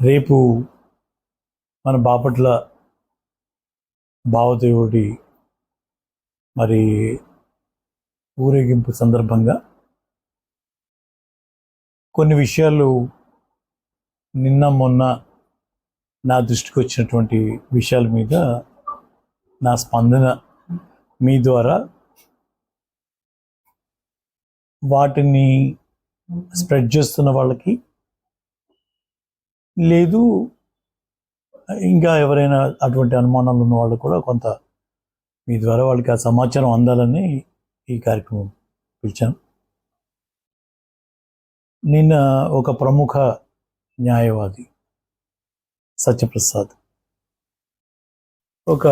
రేపు మన బాపట్ల భావదేవుడి మరి ఊరేగింపు సందర్భంగా కొన్ని విషయాలు నిన్న మొన్న నా దృష్టికి వచ్చినటువంటి విషయాల మీద నా స్పందన మీ ద్వారా వాటిని స్ప్రెడ్ చేస్తున్న వాళ్ళకి లేదు. ఇంకా ఎవరైనా అటువంటి అనుమానాలు ఉన్న వాళ్ళు కూడా కొంత మీ ద్వారా వాళ్ళకి ఆ సమాచారం అందాలని ఈ కార్యక్రమం పిలిచాను. నిన్న ఒక ప్రముఖ న్యాయవాది సత్యప్రసాద్ ఒక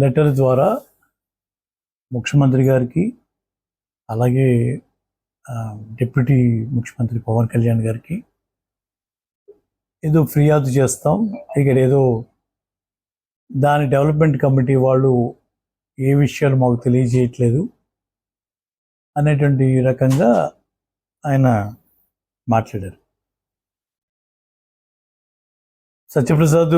లెటర్ ద్వారా ముఖ్యమంత్రి గారికి అలాగే డిప్యూటీ ముఖ్యమంత్రి పవన్ కళ్యాణ్ గారికి ఏదో ఫిర్యాదు చేస్తాం. ఇక్కడ ఏదో దాని డెవలప్మెంట్ కమిటీ వాళ్ళు ఏ విషయాలు మాకు తెలియజేయట్లేదు అనేటువంటి రకంగా ఆయన మాట్లాడారు. సత్యప్రసాద్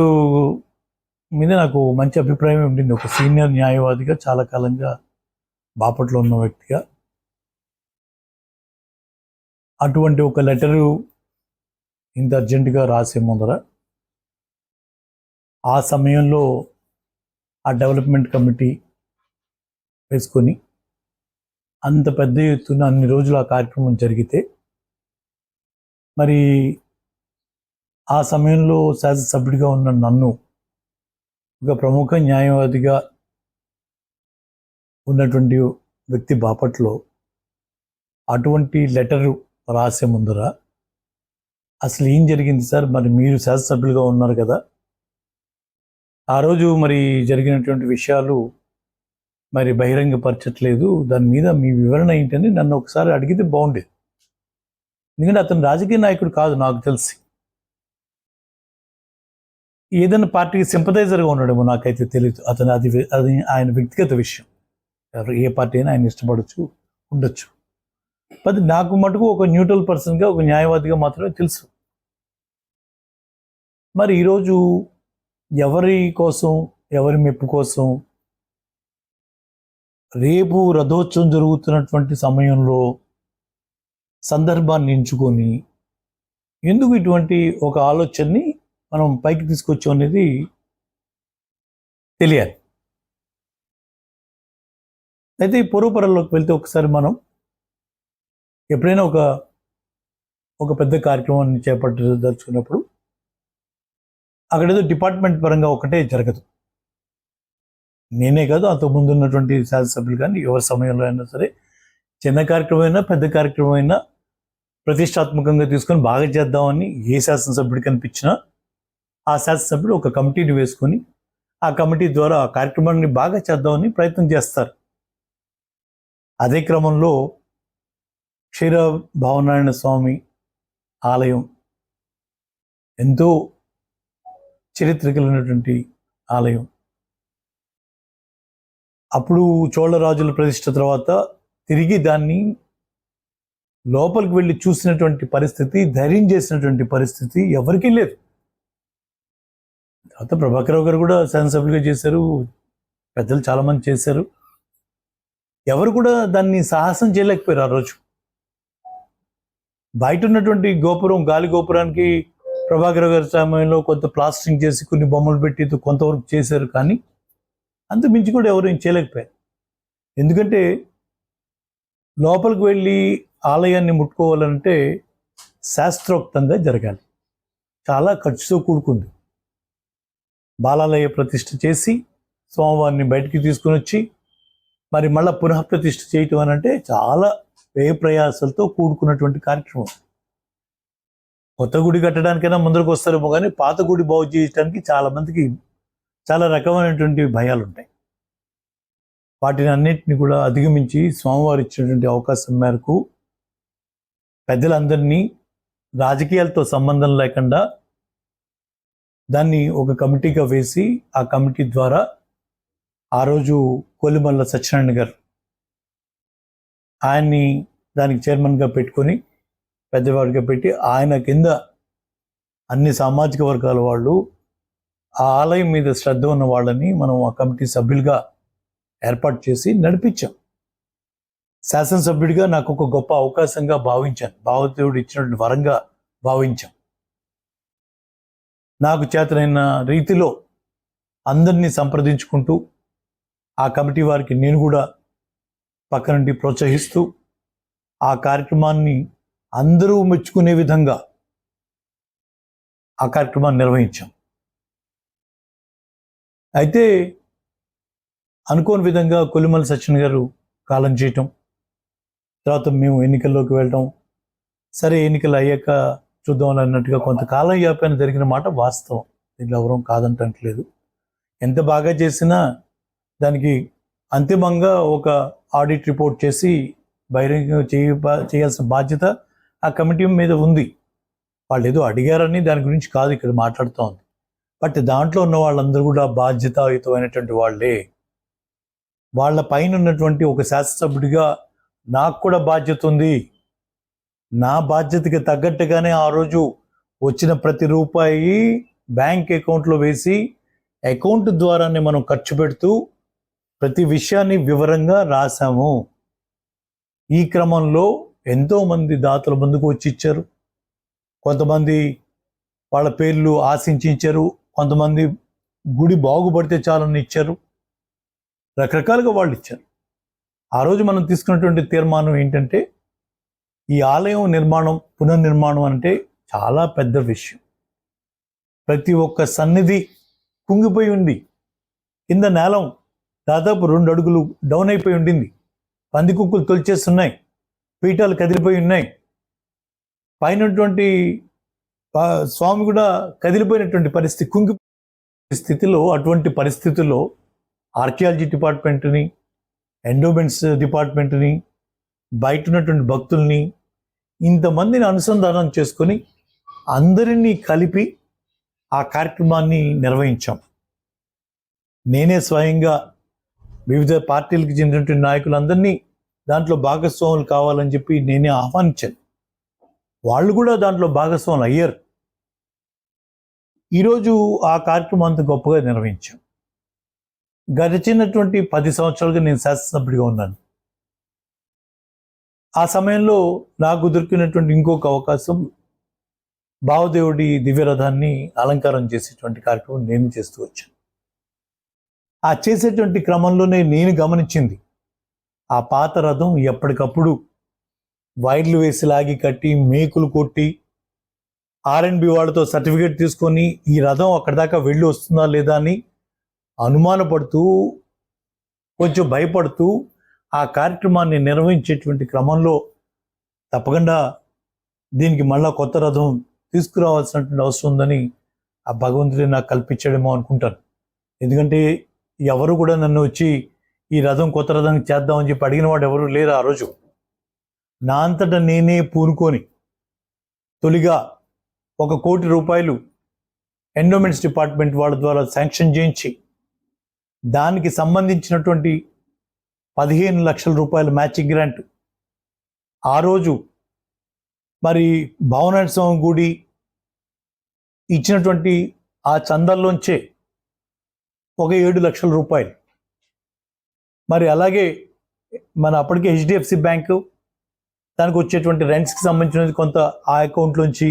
మీద నాకు మంచి అభిప్రాయం ఉండింది. ఒక సీనియర్ న్యాయవాదిగా చాలా కాలంగా బాపట్లో ఉన్న వ్యక్తిగా. అటువంటి ఒక లెటరు ఇంత అర్జెంటుగా రాసే ముందర ఆ సమయంలో ఆ డెవలప్మెంట్ కమిటీ వేసుకొని అంత పెద్ద ఎత్తున అన్ని రోజులు ఆ కార్యక్రమం జరిగితే మరి ఆ సమయంలో శాసనసభ్యుడిగా ఉన్న నన్ను ఒక ప్రముఖ న్యాయవాదిగా ఉన్నటువంటి వ్యక్తి బాపట్లో అటువంటి లెటరు రాసే ముందర అసలు ఏం జరిగింది సార్? మరి మీరు శాసనసభ్యులుగా ఉన్నారు కదా. ఆ రోజు మరి జరిగినటువంటి విషయాలు మరి బహిరంగపరచట్లేదు. దాని మీద మీ వివరణ ఏంటని నన్ను ఒకసారి అడిగితే బాగుండేది. ఎందుకంటే అతను రాజకీయ నాయకుడు కాదు నాకు తెలిసి. ఏదైనా పార్టీకి సింపథైజర్గా ఉండడమో నాకైతే తెలియదు అతను అది అది ఆయన వ్యక్తిగత విషయం. ఎవరు ఏ పార్టీ అయినా ఆయన ఇష్టపడచ్చు ఉండొచ్చు. అది నాకు మటుకు ఒక న్యూట్రల్ పర్సన్గా ఒక న్యాయవాదిగా మాత్రమే తెలుసు. మరి ఈరోజు ఎవరి కోసం ఎవరి మెప్పు కోసం రేపు రథోత్సవం జరుగుతున్నటువంటి సమయంలో సందర్భాన్ని ఎంచుకొని ఎందుకు ఇటువంటి ఒక ఆలోచనని మనం పైకి తీసుకొచ్చాం అనేది తెలియాలి. అయితే ఈ పూర్వపరంలోకి వెళ్తే ఒకసారి మనం ఎప్పుడైనా ఒక ఒక పెద్ద కార్యక్రమాన్ని చేపట్టదలుచుకున్నప్పుడు అక్కడ ఏదో డిపార్ట్మెంట్ పరంగా ఒకటే జరగదు. నేనే కాదు అంతకు ముందు ఉన్నటువంటి శాసనసభ్యులు కానీ ఎవరి సమయంలో అయినా సరే చిన్న కార్యక్రమం అయినా పెద్ద కార్యక్రమం అయినా ప్రతిష్టాత్మకంగా తీసుకొని బాగా చేద్దామని ఏ శాసనసభ్యుడు కనిపించినా ఆ శాసనసభ్యుడు ఒక కమిటీని వేసుకొని ఆ కమిటీ ద్వారా ఆ కార్యక్రమాన్ని బాగా చేద్దామని ప్రయత్నం చేస్తారు. అదే క్రమంలో క్షీర భావనారాయణ స్వామి ఆలయం ఎంతో చరిత్ర కలిగినటువంటి ఆలయం. అప్పుడు చోళరాజుల ప్రతిష్ట తర్వాత తిరిగి దాన్ని లోపలికి వెళ్ళి చూసినటువంటి పరిస్థితి ధైర్యం చేసినటువంటి పరిస్థితి ఎవరికీ లేదు. తర్వాత ప్రభాకరావు గారు కూడా శాసనసభ్యులుగా చేశారు పెద్దలు చాలామంది చేశారు. ఎవరు కూడా దాన్ని సాహసం చేయలేకపోయారు ఆ రోజు. బయట ఉన్నటువంటి గోపురం గాలి గోపురానికి ప్రభాకర్ గారి సమయంలో కొంత ప్లాస్టరింగ్ చేసి కొన్ని బొమ్మలు పెట్టి కొంతవరకు చేశారు కానీ అంత మించి కూడా ఎవరు ఏం చేయలేకపోయారు. ఎందుకంటే లోపలికి వెళ్ళి ఆలయాన్ని ముట్టుకోవాలంటే శాస్త్రోక్తంగా జరగాలి. చాలా ఖర్చుతో కూడుకుంది. బాలాలయ ప్రతిష్ఠ చేసి స్వామివారిని బయటికి తీసుకుని వచ్చి మరి మళ్ళా పునః ప్రతిష్ఠ చేయటం అని అంటే చాలా వ్యయ ప్రయాసాలతో కూడుకున్నటువంటి కార్యక్రమం. కొత్త గుడి కట్టడానికైనా ముందరకు వస్తారేమో కానీ పాత గుడి బాగు చేయడానికి చాలామందికి చాలా రకమైనటువంటి భయాలు ఉంటాయి వాటిని అన్నింటినీ కూడా అధిగమించి స్వామివారు ఇచ్చినటువంటి అవకాశం మేరకు పెద్దలందరినీ రాజకీయాలతో సంబంధం లేకుండా దాన్ని ఒక కమిటీగా వేసి ఆ కమిటీ ద్వారా ఆ రోజు కోలిమల్ల సత్యనారాయణ గారు ఆయన్ని దానికి చైర్మన్గా పెట్టుకొని పెద్దవాడిగా పెట్టి ఆయన కింద అన్ని సామాజిక వర్గాల వాళ్ళు ఆ ఆలయం మీద శ్రద్ధ ఉన్న వాళ్ళని మనం ఆ కమిటీ సభ్యులుగా ఏర్పాటు చేసి నడిపించాం. శాసనసభ్యుడిగా నాకు ఒక గొప్ప అవకాశంగా భావించాను. భావదేవుడు ఇచ్చినటువంటి వరంగా భావించాం. నాకు చేతనైన రీతిలో అందరినీ సంప్రదించుకుంటూ ఆ కమిటీ వారికి నేను కూడా పక్క నుండి ప్రోత్సహిస్తూ ఆ కార్యక్రమాన్ని అందరూ మెచ్చుకునే విధంగా ఆ కార్యక్రమాన్ని నిర్వహించాం. అయితే అనుకోని విధంగా కొలిమల సచిన్ గారు కాలం చేయటం తర్వాత మేము ఎన్నికల్లోకి వెళ్ళటం సరే ఎన్నికలు అయ్యాక చూద్దాం అన్నట్టుగా కొంతకాలం యాపైన జరిగిన మాట వాస్తవం. దీంట్లో ఎవరూ కాదంటట్లేదు. ఎంత బాగా చేసినా దానికి అంతిమంగా ఒక ఆడిట్ రిపోర్ట్ చేసి బహిరంగ చేయ చేయాల్సిన బాధ్యత ఆ కమిటీ మీద ఉంది. వాళ్ళు ఏదో అడిగారని దాని గురించి కాదు ఇక్కడ మాట్లాడుతూ ఉంది బట్ దాంట్లో ఉన్న వాళ్ళందరూ కూడా బాధ్యతాయుతమైనటువంటి వాళ్ళే. వాళ్ళ పైన ఉన్నటువంటి ఒక శాసనసభ్యుడిగా నాకు కూడా బాధ్యత ఉంది. నా బాధ్యతకి తగ్గట్టుగానే ఆ రోజు వచ్చిన ప్రతి రూపాయి బ్యాంక్ అకౌంట్లో వేసి అకౌంట్ ద్వారానే మనం ఖర్చు పెడుతూ ప్రతి విషయాన్ని వివరంగా రాశాము. ఈ క్రమంలో ఎంతోమంది దాతల ముందుకు వచ్చి ఇచ్చారు. కొంతమంది వాళ్ళ పేర్లు ఆశించి ఇచ్చారు కొంతమంది గుడి బాగుపడితే చాలని ఇచ్చారు. రకరకాలుగా వాళ్ళు ఇచ్చారు. ఆ రోజు మనం తీసుకున్నటువంటి తీర్మానం ఏంటంటే ఈ ఆలయం నిర్మాణం పునర్నిర్మాణం అంటే చాలా పెద్ద విషయం. ప్రతి ఒక్క సన్నిధి కుంగిపోయి ఉంది. కింద నేలం దాదాపు రెండు అడుగులు డౌన్ అయిపోయి ఉండింది. పందికుక్కులు తొలిచేస్తున్నాయి. పీఠాలు కదిలిపోయి ఉన్నాయి. పైనటువంటి స్వామి కూడా కదిలిపోయినటువంటి పరిస్థితి కుంగి స్థితిలో అటువంటి పరిస్థితుల్లో ఆర్కియాలజీ డిపార్ట్మెంట్ని ఎండోమెంట్స్ డిపార్ట్మెంట్ని బయట ఉన్నటువంటి భక్తుల్ని ఇంతమందిని అనుసంధానం చేసుకొని అందరినీ కలిపి ఆ కార్యక్రమాన్ని నిర్వహించాం. నేనే స్వయంగా వివిధ పార్టీలకు చెందినటువంటి నాయకులందరినీ దాంట్లో భాగస్వాములు కావాలని చెప్పి నేనే ఆహ్వానించాను. వాళ్ళు కూడా దాంట్లో భాగస్వాములు అయ్యారు. ఈరోజు ఆ కార్యక్రమం అంత గొప్పగా నిర్వహించాం. గడిచినటువంటి పది సంవత్సరాలుగా నేను శాసనసభ్యుడిగా ఉన్నాను. ఆ సమయంలో నాకు దొరికినటువంటి ఇంకొక అవకాశం భావదేవుడి దివ్యరథాన్ని అలంకారం చేసేటువంటి కార్యక్రమం నేను చేస్తూ వచ్చాను. ఆ చేసేటువంటి క్రమంలోనే నేను గమనించింది. ఆ పాత రథం ఎప్పటికప్పుడు వైర్లు వేసి లాగి కట్టి మేకులు కొట్టి ఆర్ఎన్బి వాళ్ళతో సర్టిఫికేట్ తీసుకొని ఈ రథం అక్కడి దాకా వెళ్ళి వస్తుందా లేదా అని అనుమానపడుతూ కొంచెం భయపడుతూ ఆ కార్యక్రమాన్ని నిర్వహించేటువంటి క్రమంలో తప్పకుండా దీనికి మళ్ళా కొత్త రథం తీసుకురావాల్సినటువంటి అవసరం ఉందని ఆ భగవంతుడే నాకు కల్పించాడేమో అనుకుంటాను. ఎందుకంటే ఎవరు కూడా నన్ను వచ్చి ఈ రథం కొత్త రథం చేద్దామని చెప్పి అడిగిన వాడు ఎవరు లేరు ఆ రోజు. నా అంతటా నేనే పూనుకొని తొలిగా ఒక కోటి రూపాయలు ఎండోమెంట్స్ డిపార్ట్మెంట్ వాళ్ళ ద్వారా శాంక్షన్ చేయించి దానికి సంబంధించినటువంటి పదిహేను లక్షల రూపాయల మ్యాచింగ్ గ్రాంట్ ఆ రోజు మరి భవనారాయణ స్వామి గుడి ఇచ్చినటువంటి ఆ చందల్లోంచే ఒక ఏడు లక్షల రూపాయలు. మరి అలాగే మన అప్పటికే హెచ్డిఎఫ్సి బ్యాంకు దానికి వచ్చేటువంటి రెంట్స్కి సంబంధించినది కొంత ఆ అకౌంట్లోంచి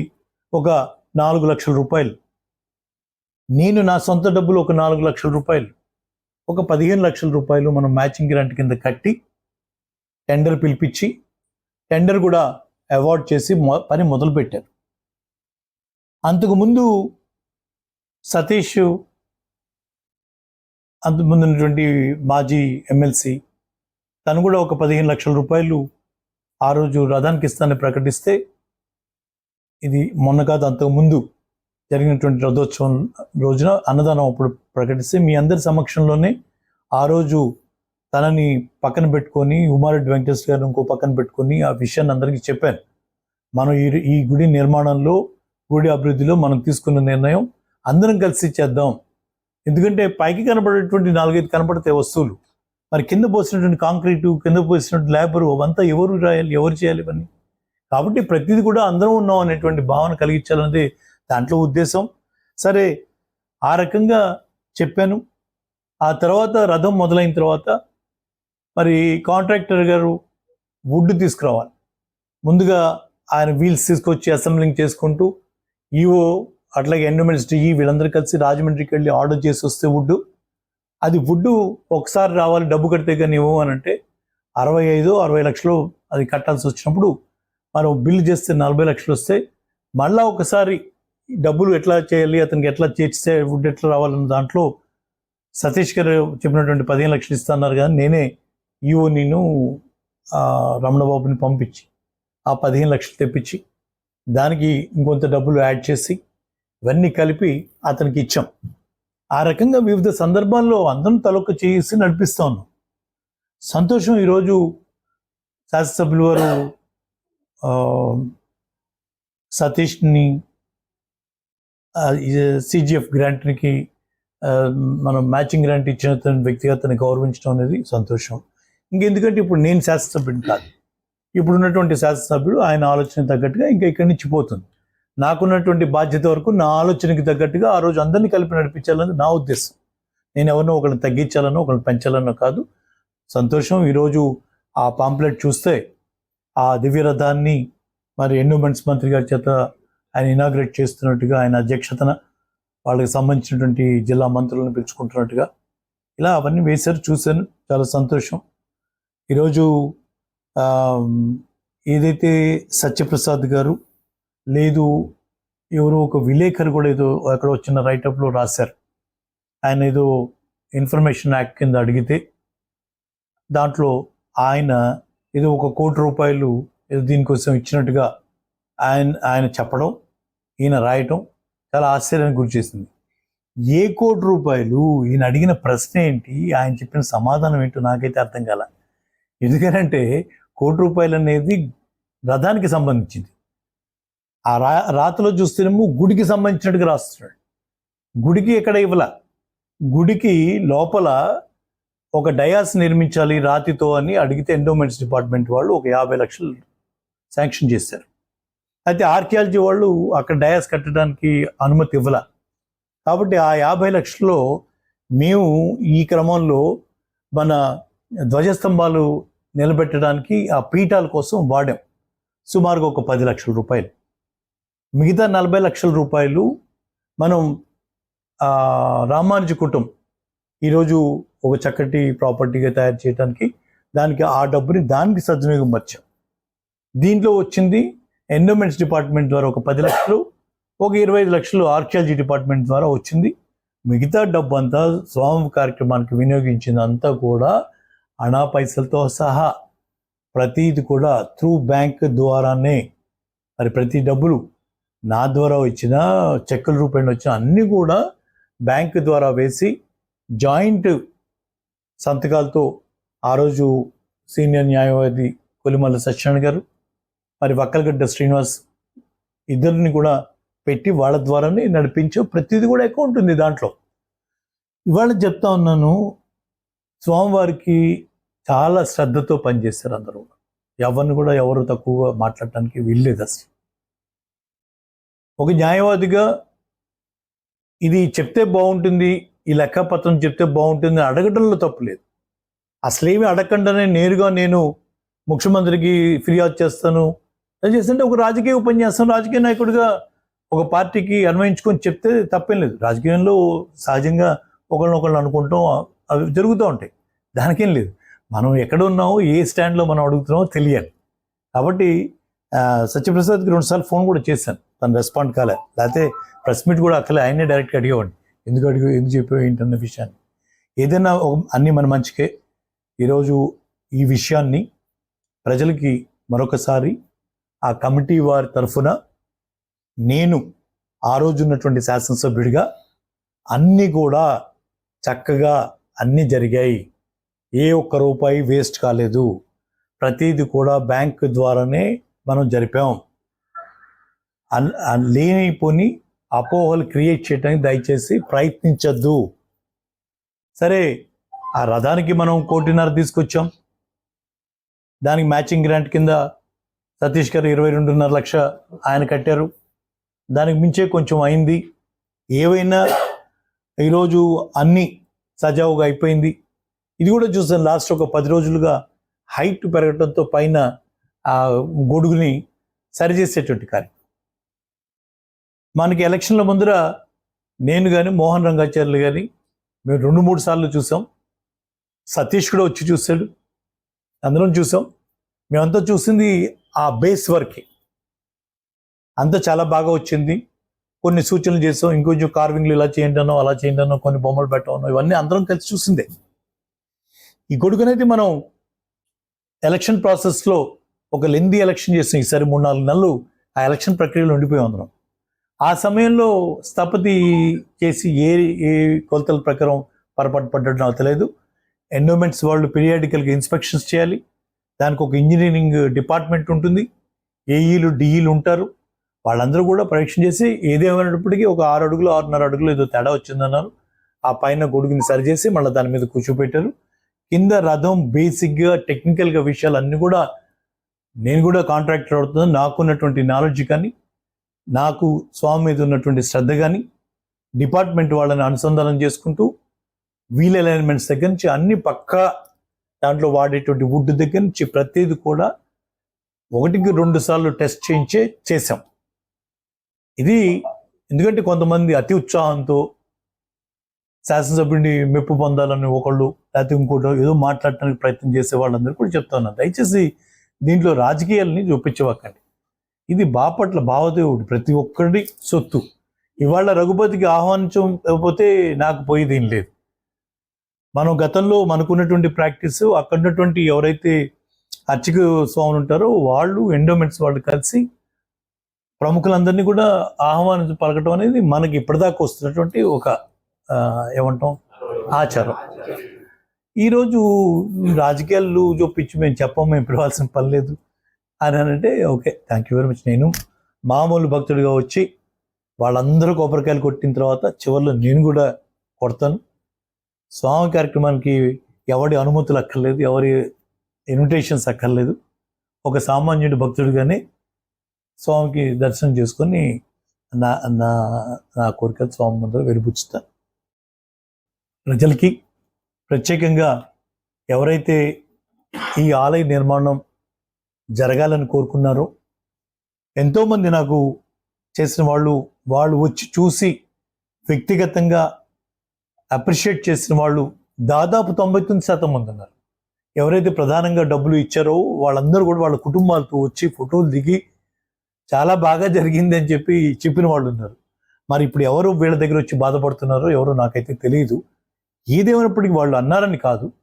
ఒక నాలుగు లక్షల రూపాయలు. నేను నా సొంత డబ్బులు ఒక నాలుగు లక్షల రూపాయలు. ఒక పదిహేను లక్షల రూపాయలు మనం మ్యాచింగ్ గ్రాంట్ కింద కట్టి టెండర్ పిలిపించి టెండర్ కూడా అవార్డ్ చేసి పని మొదలుపెట్టారు అంతకుముందు సతీష్ అంతకుముందున్నటువంటి మాజీ ఎమ్మెల్సీ తను కూడా ఒక పదిహేను లక్షల రూపాయలు ఆ రోజు రథానికి ఇస్తానని ప్రకటిస్తే ఇది మొన్న కాదు అంతకుముందు జరిగినటువంటి రథోత్సవం రోజున అన్నదానం అప్పుడు ప్రకటిస్తే మీ అందరి సమక్షంలోనే ఆ రోజు తనని పక్కన పెట్టుకొని ఉమారెడ్డి వెంకటేశ్వర గారిని ఇంకో పక్కన పెట్టుకొని ఆ విషయాన్ని అందరికీ చెప్పాను. మనం ఈ ఈ గుడి నిర్మాణంలో గుడి అభివృద్ధిలో మనం తీసుకున్న నిర్ణయం అందరం కలిసి చేద్దాం. ఎందుకంటే పైకి కనబడేటువంటి నాలుగైదు కనపడితే వస్తువులు. మరి కింద పోసినటువంటి కాంక్రీటు కింద పోసినటువంటి లేబరు అవంతా ఎవరు రాయాలి ఎవరు చేయాలి ఇవన్నీ? కాబట్టి ప్రతిదీ కూడా అందరం ఉన్నాం అనేటువంటి భావన కలిగించాలన్నది దాంట్లో ఉద్దేశం. సరే ఆ రకంగా చెప్పాను. ఆ తర్వాత రథం మొదలైన తర్వాత మరి కాంట్రాక్టర్ గారు వుడ్ తీసుకురావాలి. ముందుగా ఆయన వీల్స్ తీసుకొచ్చి అసెంబ్లింగ్ చేసుకుంటూ ఈవో అట్లాగే ఎండోమెంట్స్ డిఈ వీళ్ళందరూ కలిసి రాజమండ్రికి వెళ్ళి ఆర్డర్ చేసి వస్తే వుడ్డు అది వుడ్డు ఒకసారి రావాలి డబ్బు కడితే కానీ ఇవ్వు అని అంటే అరవై ఐదు అరవై లక్షలు అది కట్టాల్సి వచ్చినప్పుడు మనం బిల్లు చేస్తే నలభై లక్షలు వస్తే మళ్ళా ఒకసారి డబ్బులు ఎట్లా చేయాలి అతనికి ఎట్లా చేస్తే వుడ్ ఎట్లా రావాలన్న దాంట్లో సతీష్ గారు చెప్పినటువంటి పదిహేను లక్షలు ఇస్తున్నారు కానీ నేనే ఈవో నేను రమణబాబుని పంపించి ఆ పదిహేను లక్షలు తెప్పించి దానికి ఇంకొంత డబ్బులు యాడ్ చేసి ఇవన్నీ కలిపి అతనికి ఇచ్చాం. ఆ రకంగా వివిధ సందర్భాల్లో అందరం తలొక్క చేసి నడిపిస్తా ఉన్నాం. సంతోషం ఈరోజు శాసనసభ్యుల వారు సతీష్ని సిజిఎఫ్ గ్రాంట్కి మనం మ్యాచింగ్ గ్రాంట్ ఇచ్చిన అతని వ్యక్తిగతని గౌరవించడం అనేది సంతోషం. ఇంకెందుకంటే ఇప్పుడు నేను శాసనసభ్యుని కాదు. ఇప్పుడున్నటువంటి శాసనసభ్యుడు ఆయన ఆలోచన తగ్గట్టుగా ఇంకా ఇక్కడి నుంచి పోతుంది. నాకున్నటువంటి బాధ్యత వరకు నా ఆలోచనకి తగ్గట్టుగా ఆ రోజు అందరినీ కలిపి నడిపించాలని నా ఉద్దేశం. నేను ఎవరినో ఒకరిని తగ్గించాలనో ఒకరిని పెంచాలనో కాదు. సంతోషం. ఈరోజు ఆ పాంప్లెట్ చూస్తే ఆ దివ్యరథాన్ని మరి ఎండోమెంట్స్ మంత్రి గారి చేత ఆయన ఇనాగ్రేట్ చేస్తున్నట్టుగా ఆయన అధ్యక్షతన వాళ్ళకి సంబంధించినటువంటి జిల్లా మంత్రులను పిలుచుకుంటున్నట్టుగా ఇలా అవన్నీ వేశారు చూశాను. చాలా సంతోషం. ఈరోజు ఏదైతే సత్యప్రసాద్ గారు లేదు ఎవరో ఒక విలేకరు కూడా ఏదో అక్కడ వచ్చిన రైటప్లో రాశారు. ఆయన ఏదో ఇన్ఫర్మేషన్ యాక్ట్ కింద అడిగితే దాంట్లో ఆయన ఏదో ఒక కోటి రూపాయలు ఏదో దీనికోసం ఇచ్చినట్టుగా ఆయన ఆయన చెప్పడం ఈయన రాయటం చాలా ఆశ్చర్యానికి గురి చేసింది. ఏ కోటి రూపాయలు ఈయన అడిగిన ప్రశ్న ఏంటి? ఆయన చెప్పిన సమాధానం ఏంటో నాకైతే అర్థం కాల. ఎందుకనంటే కోటి రూపాయలు అనేది రథానికి సంబంధించింది. ఆ రా రాతలో చూస్తేనేమో గుడికి సంబంధించినట్టుగా రాస్తున్నాడు. గుడికి ఎక్కడ ఇవ్వాల? గుడికి లోపల ఒక డయాస్ నిర్మించాలి రాతితో అని అడిగితే ఎండోమెంట్స్ డిపార్ట్మెంట్ వాళ్ళు ఒక యాభై లక్షలు శాంక్షన్ చేశారు. అయితే ఆర్కియాలజీ వాళ్ళు అక్కడ డయాస్ కట్టడానికి అనుమతి ఇవ్వాల. కాబట్టి ఆ యాభై లక్షల్లో మేము ఈ క్రమంలో మన ధ్వజస్తంభాలు నిలబెట్టడానికి ఆ పీఠాల కోసం వాడాం. సుమారుగా ఒక పది లక్షల రూపాయలు. మిగతా నలభై లక్షల రూపాయలు మనం ఆ, రామానుజ కుటుంబం ఈరోజు ఒక చక్కటి ప్రాపర్టీగా తయారు చేయడానికి దానికి ఆ డబ్బుని దానికి సద్వినియోగం వచ్చాం దీంట్లో వచ్చింది ఎండోమెంట్స్ డిపార్ట్మెంట్ ద్వారా ఒక పది లక్షలు ఒక ఇరవై ఐదు లక్షలు ఆర్కియాలజీ డిపార్ట్మెంట్ ద్వారా వచ్చింది. మిగతా డబ్బు అంతా స్వామి కార్యక్రమానికి వినియోగించింది అంతా కూడా అనా పైసలతో సహా. ప్రతిది కూడా త్రూ బ్యాంక్ ద్వారానే. మరి ప్రతి డబ్బులు నా ద్వారా వచ్చిన చెక్కుల రూపంలో వచ్చిన అన్నీ కూడా బ్యాంక్ ద్వారా వేసి జాయింట్ సంతకాలతో ఆ రోజు సీనియర్ న్యాయవాది కొలిమల్ల సత్యనారాయణ గారు మరి వక్కలగడ్డ శ్రీనివాస్ ఇద్దరిని కూడా పెట్టి వాళ్ళ ద్వారానే నడిపించే ప్రతిదీ కూడా అకౌంట్ ఉంది దాంట్లో. ఇవాళ చెప్తా ఉన్నాను స్వామివారికి చాలా శ్రద్ధతో పనిచేస్తారు అందరూ. ఎవరిని కూడా ఎవరు తక్కువగా మాట్లాడటానికి వీల్లేదు అసలు. ఒక న్యాయవాదిగా ఇది చెప్తే బాగుంటుంది ఈ లెక్కపత్రం చెప్తే బాగుంటుంది అని అడగడంలో తప్పు లేదు. అసలేమి అడగకుండానే నేరుగా నేను ముఖ్యమంత్రికి ఫిర్యాదు చేస్తాను. అది చేస్తుంటే ఒక రాజకీయ ఉపన్యాసం రాజకీయ నాయకుడిగా ఒక పార్టీకి అన్వయించుకొని చెప్తే తప్పేం లేదు. రాజకీయంలో సహజంగా ఒకళ్ళనొకళ్ళు అనుకుంటాం అవి జరుగుతూ ఉంటాయి. దానికేం లేదు. మనం ఎక్కడ ఉన్నామో ఏ స్టాండ్లో మనం అడుగుతున్నామో తెలియాలి. కాబట్టి సత్యప్రసాద్కి రెండుసార్లు ఫోన్ కూడా చేశాను. తను రెస్పాండ్ కాలే. లేకపోతే ప్రెస్ మీట్ కూడా అక్కలే ఆయనే డైరెక్ట్గా అడిగేవాడిని. ఎందుకు అడిగి ఎందుకు చెప్పావు ఏంటన్న విషయాన్ని. ఏదైనా ఒక- అన్నీ మన మంచికే. ఈరోజు ఈ విషయాన్ని ప్రజలకి మరొకసారి ఆ కమిటీ వారి తరఫున నేను ఆ రోజు ఉన్నటువంటి శాసనసభ్యుడిగా అన్నీ కూడా చక్కగా అన్నీ జరిగాయి. ఏ ఒక్క రూపాయి వేస్ట్ కాలేదు. ప్రతిదీ కూడా బ్యాంక్ ద్వారానే మనం జరిపాం. లేనిపోని అపోహలు క్రియేట్ చేయడానికి దయచేసి ప్రయత్నించద్దు. సరే ఆ రథానికి మనం కోటిన్నర తీసుకొచ్చాం. దానికి మ్యాచింగ్ గ్రాంట్ కింద సతీష్ గారు ఇరవై రెండున్నర లక్ష ఆయన కట్టారు. దానికి మించే కొంచెం అయింది. ఏవైనా ఈరోజు అన్నీ సజావుగా అయిపోయింది. ఇది కూడా చూసాను లాస్ట్ ఒక పది రోజులుగా హైట్ పెరగడంతో పైన ఆ గొడుగుని సరిచేసేటువంటి కార్యం. మనకి ఎలక్షన్ల ముందర నేను కానీ మోహన్ రంగాచార్యులు కానీ మేము రెండు మూడు సార్లు చూసాం. సతీష్ కూడా వచ్చి చూశాడు అందరం చూసాం. మేమంతా చూసింది ఆ బేస్ వర్క్. అంతా చాలా బాగా వచ్చింది. కొన్ని సూచనలు చేసాం. ఇంకొంచెం కార్వింగ్లు ఇలా చేయండి అనో అలా చేయండి అనో కొన్ని బొమ్మలు పెట్టాను ఇవన్నీ అందరం కలిసి చూసిందే. ఈ గొడుగునైతే మనం ఎలక్షన్ ప్రాసెస్లో ఒక లెంది ఎలక్షన్ చేసాం. ఈసారి మూడు నాలుగు నెలలు ఆ ఎలక్షన్ ప్రక్రియలో ఉండిపోయి అందరం. ఆ సమయంలో స్థపతి చేసి ఏ ఏ కొలతల ప్రకారం పొరపాటు పడ్డట్టు నాకు తెలియదు. ఎండోమెంట్స్ వాళ్ళు పీరియాడికల్గా ఇన్స్పెక్షన్స్ చేయాలి. దానికి ఒక ఇంజనీరింగ్ డిపార్ట్మెంట్ ఉంటుంది. ఏఈలు డిఈలు ఉంటారు. వాళ్ళందరూ కూడా పరీక్ష చేసి ఏదేమైనప్పటికీ ఒక ఆరు అడుగులు ఆరున్నర అడుగులు ఏదో తేడా వచ్చిందన్నారు. ఆ పైన గొడుగుని సరిచేసి మళ్ళీ దాని మీద కూర్చోపెట్టారు. కింద రథం బేసిక్గా టెక్నికల్గా విషయాలు అన్నీ కూడా నేను కూడా కాంట్రాక్టర్ అవుతుంది నాకున్నటువంటి నాలెడ్జ్ కానీ నాకు స్వామి మీద ఉన్నటువంటి శ్రద్ధ కానీ డిపార్ట్మెంట్ వాళ్ళని అనుసంధానం చేసుకుంటూ వీల్ అలైన్మెంట్స్ దగ్గర నుంచి అన్ని పక్కా దాంట్లో వాడేటువంటి వుడ్ దగ్గర నుంచి ప్రతిది కూడా ఒకటికి రెండు సార్లు టెస్ట్ చేయించే చేసాం ఇది ఎందుకంటే కొంతమంది అతి ఉత్సాహంతో శాసనసభ్యుడిని మెప్పు పొందాలని ఒకళ్ళు లేకపోతే ఇంకోటి ఏదో మాట్లాడటానికి ప్రయత్నం చేసే వాళ్ళందరూ కూడా చెప్తా ఉన్నారు. దయచేసి దీంట్లో రాజకీయాలని చూపించవక్కండి ఇది బాపట్ల భావదేవుడు ప్రతి ఒక్కరి సొత్తు. ఇవాళ రఘుపతికి ఆహ్వానించకపోతే నాకు పోయేది ఏం లేదు. మనం గతంలో మనకున్నటువంటి ప్రాక్టీస్ అక్కడ ఉన్నటువంటి ఎవరైతే అర్చక స్వాములు ఉంటారో వాళ్ళు ఎండోమెంట్స్ వాళ్ళు కలిసి ప్రముఖులందరినీ కూడా ఆహ్వానించి పలకటం అనేది మనకి ఇప్పటిదాకా వస్తున్నటువంటి ఒక ఏమంటాం ఆచారం. ఈరోజు రాజకీయాలు చూపించి మేము చెప్పం మేము పిలవాల్సిన పని లేదు. అని అంటే okay thank you very much నేను మామూలు భక్తుడిగా వచ్చి వాళ్ళందరూ కొబ్బరికాయలు కొట్టిన తర్వాత చివరిలో నేను కూడా కొడతాను. స్వామి కార్యక్రమానికి ఎవరి అనుమతులు అక్కర్లేదు ఎవరి ఇన్విటేషన్స్ అక్కర్లేదు. ఒక సామాన్యుడి భక్తుడిగానే స్వామికి దర్శనం చేసుకొని నా నా నా కోరిక స్వామి ముందర వెలిపుచ్చుతాను ప్రజలకి ప్రత్యేకంగా ఎవరైతే ఈ ఆలయ నిర్మాణం జరగాలని కోరుకున్నారో ఎంతోమంది నాకు చేసిన వాళ్ళు వాళ్ళు వచ్చి చూసి వ్యక్తిగతంగా అప్రిషియేట్ చేసిన వాళ్ళు దాదాపు తొంభై తొమ్మిది శాతం మంది ఉన్నారు. ఎవరైతే ప్రధానంగా డబ్బులు ఇచ్చారో వాళ్ళందరూ కూడా వాళ్ళ కుటుంబాలతో వచ్చి ఫోటోలు దిగి చాలా బాగా జరిగింది అని చెప్పి చెప్పిన వాళ్ళు ఉన్నారు. మరి ఇప్పుడు ఎవరు వీళ్ళ దగ్గర వచ్చి బాధపడుతున్నారో ఎవరో నాకైతే తెలియదు ఏదేమైనప్పటికీ వాళ్ళు అన్నారని కాదు.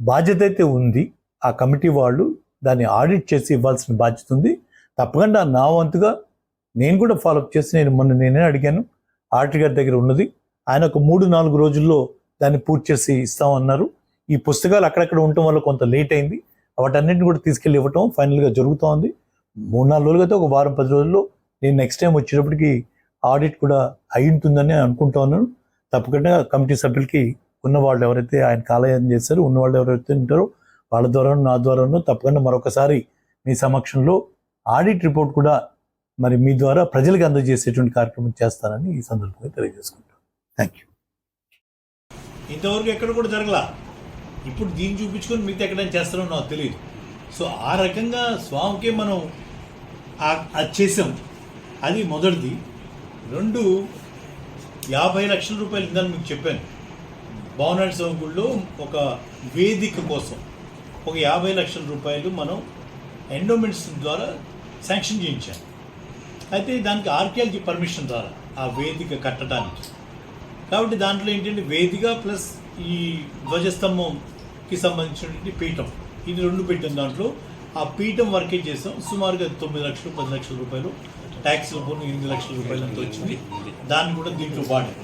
బాధ్యత అయితే ఉంది. ఆ కమిటీ వాళ్ళు దాన్ని ఆడిట్ చేసి ఇవ్వాల్సిన బాధ్యత ఉంది. తప్పకుండా నా వంతుగా నేను కూడా ఫాలోఅప్ చేసి నేను మొన్న నేనే అడిగాను. ఆర్టి గారి దగ్గర ఉన్నది. ఆయన ఒక మూడు నాలుగు రోజుల్లో దాన్ని పూర్తి చేసి ఇస్తామన్నారు. ఈ పుస్తకాలు అక్కడక్కడ ఉండటం వల్ల కొంత లేట్ అయింది. వాటన్నిటిని కూడా తీసుకెళ్ళి ఇవ్వటం ఫైనల్గా జరుగుతూ ఉంది. మూడు నాలుగు రోజులు అయితే ఒక వారం పది రోజుల్లో నేను నెక్స్ట్ టైం వచ్చేటప్పటికి ఆడిట్ కూడా అయి ఉంటుందని అనుకుంటా ఉన్నాను. తప్పకుండా కమిటీ సభ్యులకి ఉన్న వాళ్ళు ఎవరైతే ఆయన కాలయాన్ని చేశారో ఉన్న వాళ్ళు ఎవరైతే ఉంటారో వాళ్ళ ద్వారా నా ద్వారాను తప్పకుండా మరొకసారి మీ సమక్షంలో ఆడిట్ రిపోర్ట్ కూడా మరి మీ ద్వారా ప్రజలకు అందజేసేటువంటి కార్యక్రమం చేస్తానని ఈ సందర్భంగా తెలియజేసుకుంటాను థ్యాంక్ యూ ఇంతవరకు ఎక్కడ కూడా జరగలా. ఇప్పుడు దీన్ని చూపించుకొని మిగతా ఎక్కడైనా చేస్తారో నాకు తెలియదు. సో ఆ రకంగా స్వామికే మనం అది చేసాం. అది మొదటిది. రెండు యాభై లక్షల రూపాయలు ఇందని మీకు చెప్పాను. భవనాడు స్వామి గుడిలో ఒక వేదిక కోసం ఒక యాభై లక్షల రూపాయలు మనం ఎండోమెంట్స్ ద్వారా శాంక్షన్ చేయించాం. అయితే దానికి ఆర్కియాలజీ పర్మిషన్ ద్వారా ఆ వేదిక కట్టడానికి. కాబట్టి దాంట్లో ఏంటంటే వేదిక ప్లస్ ఈ ధ్వజస్తంభంకి సంబంధించినటువంటి పీఠం ఇది రెండు పెట్టిన దాంట్లో. ఆ పీఠం వర్కే చేసాం? సుమారుగా తొమ్మిది లక్షలు పది లక్షల రూపాయలు ట్యాక్స్ పోను ఎనిమిది లక్షల రూపాయలు అంత వచ్చింది. దాన్ని కూడా దీంట్లో వాడారు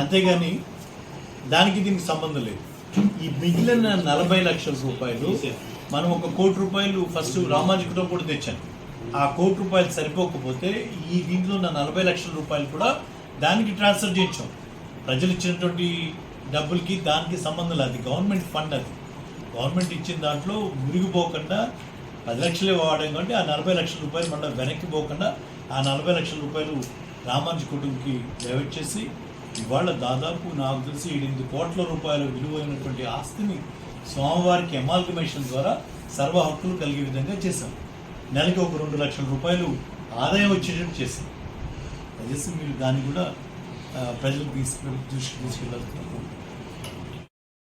అంతేగాని దానికి దీనికి సంబంధం లేదు. ఈ మిగిలిన నలభై లక్షల రూపాయలు మనం ఒక కోటి రూపాయలు ఫస్ట్ రామాజికుతో కూడా తెచ్చాను ఆ కోటి రూపాయలు సరిపోకపోతే ఈ దీంట్లో ఉన్న నలభై లక్షల రూపాయలు కూడా దానికి ట్రాన్స్ఫర్ చేయించాం. ప్రజలు ఇచ్చినటువంటి డబ్బులకి దానికి సంబంధం లేదు. అది గవర్నమెంట్ ఫండ్ అది. గవర్నమెంట్ ఇచ్చిన దాంట్లో మురిగిపోకుండా పది లక్షలే వాడడం కాబట్టి ఆ నలభై లక్షల రూపాయలు మళ్ళీ వెనక్కి పోకుండా ఆ నలభై లక్షల రూపాయలు రామానుజ కుటుంబకి డైవర్ట్ చేసి ఇవాళ దాదాపు నాకు తెలిసి ఎనిమిది కోట్ల రూపాయల విలువైనటువంటి ఆస్తిని స్వామివారికి ఎమాల్గమేషన్ ద్వారా సర్వ హక్కులు కలిగే విధంగా చేశాం. నెలకి ఒక రెండు లక్షల రూపాయలు ఆదాయం వచ్చేటట్టు చేశాం. దయచేసి మీరు దాన్ని కూడా ప్రజలకు తీసుకు దృష్టికి తీసుకెళ్ళాల్సిన